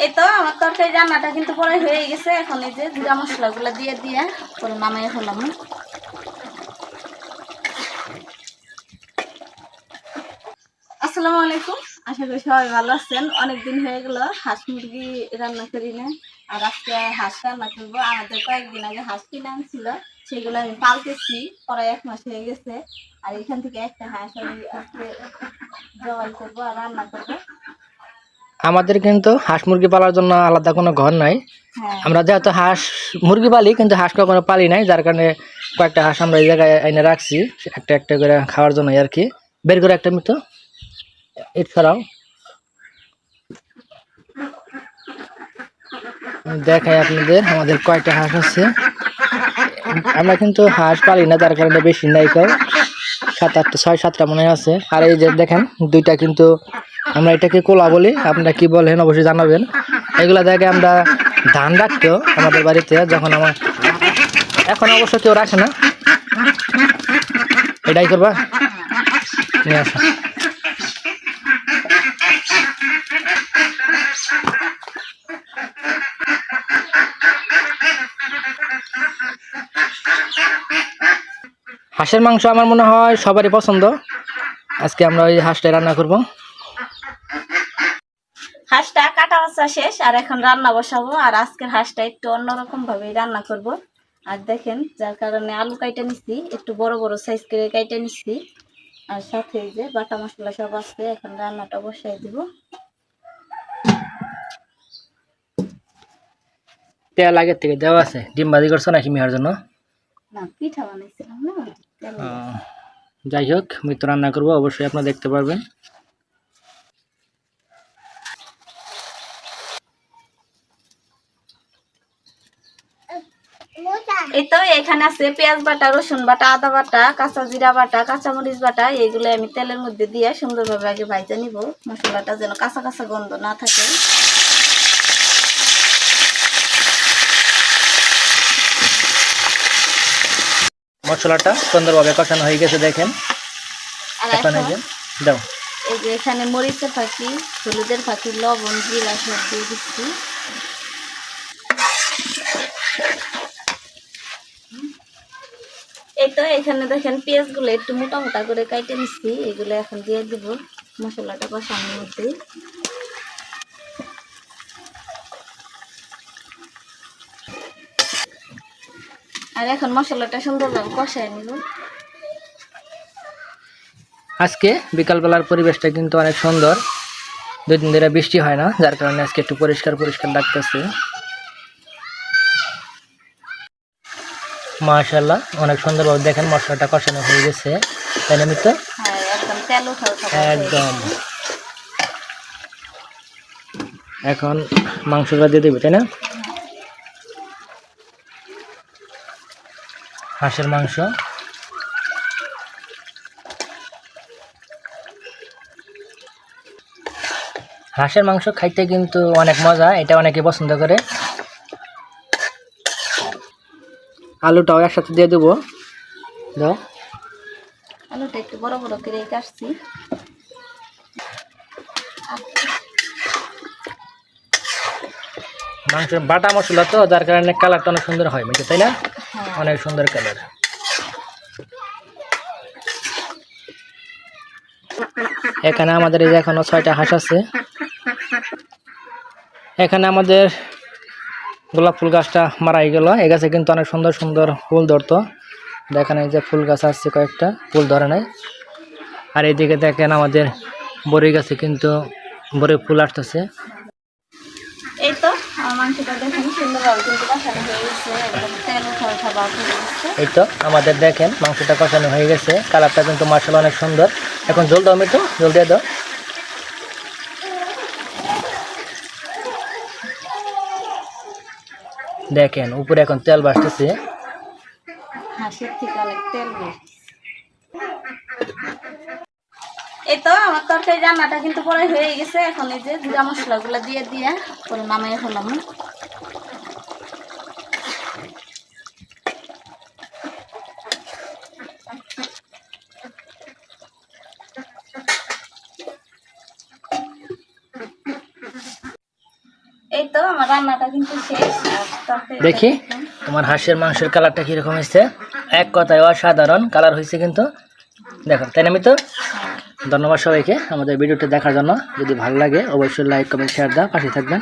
এই তো আমার তরকারি রান্নাটা কিন্তু পরে হয়ে গেছে। এখন এই যে জিরা মশলাগুলো দিয়ে দিয়ে পরে নামাই হলাম আসসালামু আলাইকুম। আশা করি সবাই ভালো আছেন। অনেকদিন হয়ে গেল হাঁস মুরগি রান্না করি না। আর আজকে হাঁস রান্না করব। আমাদের কয়েকদিন আগে হাঁস কিনে আনছিল। সেগুলো আমি পালতেছি। পরে এক মাস হয়ে গেছে। আর এখান থেকে একটা হাঁস আমি আজকে জবাই করব আর রান্না করব। আমাদের কিন্তু হাঁস মুরগি পালার জন্য আলাদা কোনো ঘর নাই। হ্যাঁ। আমরা যেহেতু হাঁস মুরগি পালি কিন্তু হাঁস কখনো পালি নাই যার কারণে কয়েকটা হাঁস আমরা এই জায়গায় এনে রাখছি একটা একটা করে খাওয়ার জন্য আর কি। বের করে একটা মতো। ইট ছাড়াও দেখাই আপনাদের আমাদের কয়েকটা হাঁস আছে। আমরা কিন্তু হাঁস পালি না যার কারণে বেশি নাই কেউ। সাত আটটা ছয় সাতটা মনে আছে। আর এই যে দেখেন দুইটা কিন্তু আমরা এটাকে কোলা বলি। আপনারা কি বলেন, অবশ্যই জানাবেন। এগুলা দেখে আমরা ধান রাখতো আমাদের বাড়িতে, যখন আমার এখন অবশ্য কেউ রাখে না। এটাই করবা? নিয়ে আসো। হাঁসের মাংস আমার মনে হয় সবারই পছন্দ। আজকে আমরা ওই হাঁসটাই রান্না করব। হাঁসটা কাটা বাচ্চা শেষ আর এখন রান্না বসাবো আর আজকের হাঁসটা একটু অন্যরকম ভাবে রান্না করব। আর দেখেন যার কারণে আলু কাইটা নিচ্ছি একটু বড় বড় সাইজ করে কাইটা নিচ্ছি আর সাথে এই যে বাটা মশলা সব আছে এখন রান্নাটা বসাই দিব। তেল আগের থেকে দেওয়া আছে। ডিম ভাজি করছ নাকি মেয়ার জন্য? না পিঠা বানাইছিলাম না যাই হোক আমি তো রান্না করব অবশ্যই আপনারা দেখতে পারবেন। এই তো এখানে আছে পেঁয়াজ বাটা রসুন বাটা আদা বাটা কাঁচা জিরা বাটা কাঁচা মরিচ বাটা। এইগুলো আমি তেলের মধ্যে দিয়ে সুন্দরভাবে আগে ভাজা নিব। মশলাটা যেন কাঁচা কাঁচা গন্ধ না থাকে। মশলাটা সুন্দরভাবে কষানো হয়ে গেছে দেখেন। এখন এই যে দাও। এই যে এখানে মরিচের ফাঁকি হলুদের ফাঁকি লবণ জিরা সব দিয়ে দিচ্ছি এই তো এখানে দেখেন পেঁয়াজগুলো একটু মোটা মোটা করে কাইটে নিচ্ছি এগুলো এখন দিয়ে দিব মশলাটা কষানোর মধ্যে। আর এখন মশলাটা সুন্দরভাবে কষায় নিব। আজকে বিকালবেলার পরিবেশটা কিন্তু অনেক সুন্দর। দুই দিন ধরে বৃষ্টি হয় না, যার কারণে আজকে একটু পরিষ্কার পরিষ্কার লাগতেছে। মাশাল্লাহ অনেক সুন্দরভাবে দেখেন মশলাটা কষানো হয়ে গেছে। তাই না মিত্র? হ্যাঁ একদম। এখন মাংসটা দিয়ে দেবে তাই না? হাঁসের মাংস। হাঁসের মাংস খাইতে কিন্তু অনেক মজা এটা অনেকে পছন্দ করে। আলুটাও একসাথে দিয়ে দেবো। দাও। আলুটা একটু বড় বড় করে কাটছি মাংসের বাটা মশলা তো যার কারণে কালারটা অনেক সুন্দর হয় মিঠে তাই না? হ্যাঁ। অনেক সুন্দর কালার। এখানে আমাদের এই যে এখনও ছয়টা হাঁস আছে। এখানে আমাদের গোলাপ ফুল গাছটা মারাই গেল। এই গাছে কিন্তু অনেক সুন্দর সুন্দর ফুল ধরতো। দেখেন এই যে ফুল গাছ আসছে কয়েকটা ফুল ধরে নাই। আর এইদিকে দেখেন আমাদের বড়ি গাছে কিন্তু বড়ি ফুল আসতেছে। এই তো তো আমাদের দেখেন মাংসটা কষানো হয়ে গেছে। কালারটা কিন্তু মার্শাল অনেক সুন্দর। এখন জল দাও মিটু জল দিয়ে দাও। দেখেন, উপরে এখন তেল বাসতেছে বের এই তো আমার তরকারি রান্নাটা কিন্তু পরে হয়ে গেছে। এখন এই যে জিরা মশলাগুলো দিয়ে দিয়ে পরে নামাই হলাম। আমার রান্নাটা কিন্তু শেষ। দেখি তোমার হাঁসের মাংসের কালারটা কীরকম হয়েছে? এক কথায় অসাধারণ কালার হয়েছে কিন্তু। দেখো তাই না তো ধন্যবাদ সবাইকে আমাদের ভিডিওটি দেখার জন্য। যদি ভালো লাগে অবশ্যই লাইক কমেন্ট শেয়ার দাও। পাশে থাকবেন।